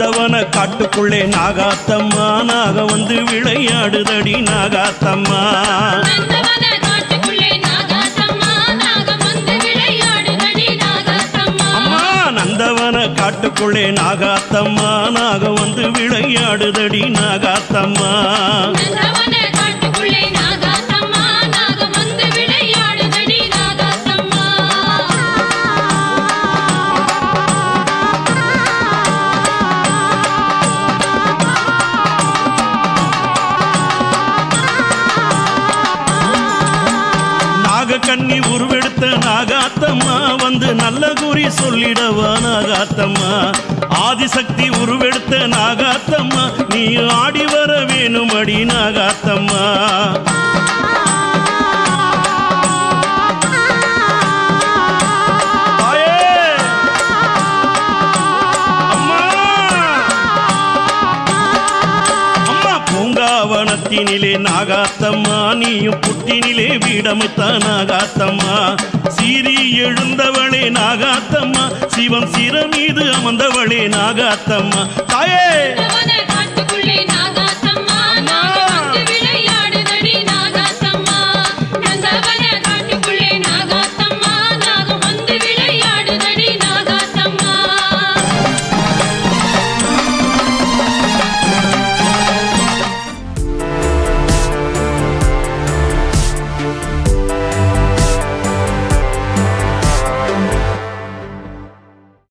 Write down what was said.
காட்டுக்குள்ளே நாகாத்தம்மா. நாக வந்து விளையாடுதடி நாகாத்தம்மா. நந்தவன காட்டுக்குள்ளே நாகாத்தம்மா. நாகம் வந்து விளையாடுதடி நாகாத்தம்மா. அம்மா நந்தவன காட்டுக்குள்ளே நாகாத்தம்மா. நாக வந்து விளையாடுதடி நாகாத்தம்மா. கண்ணி உருவெடுத்த நாகாத்தம்மா வந்து நல்ல குறி சொல்லிடவா நாகாத்தம்மா? ஆதிசக்தி உருவெடுத்த நாகாத்தம்மா நீ ஆடி வர வேணும் அடி நாகாத்தம்மா? பூங்காவனத்தினிலே நாகாத்தம்மா நீயும் புட்டினிலே வீடமைத்த நாகாத்தம்மா. சீரி எழுந்தவளே நாகாத்தம்மா சிவம் சிறமீது அமர்ந்தவளே நாகாத்தம்மா. தாயே!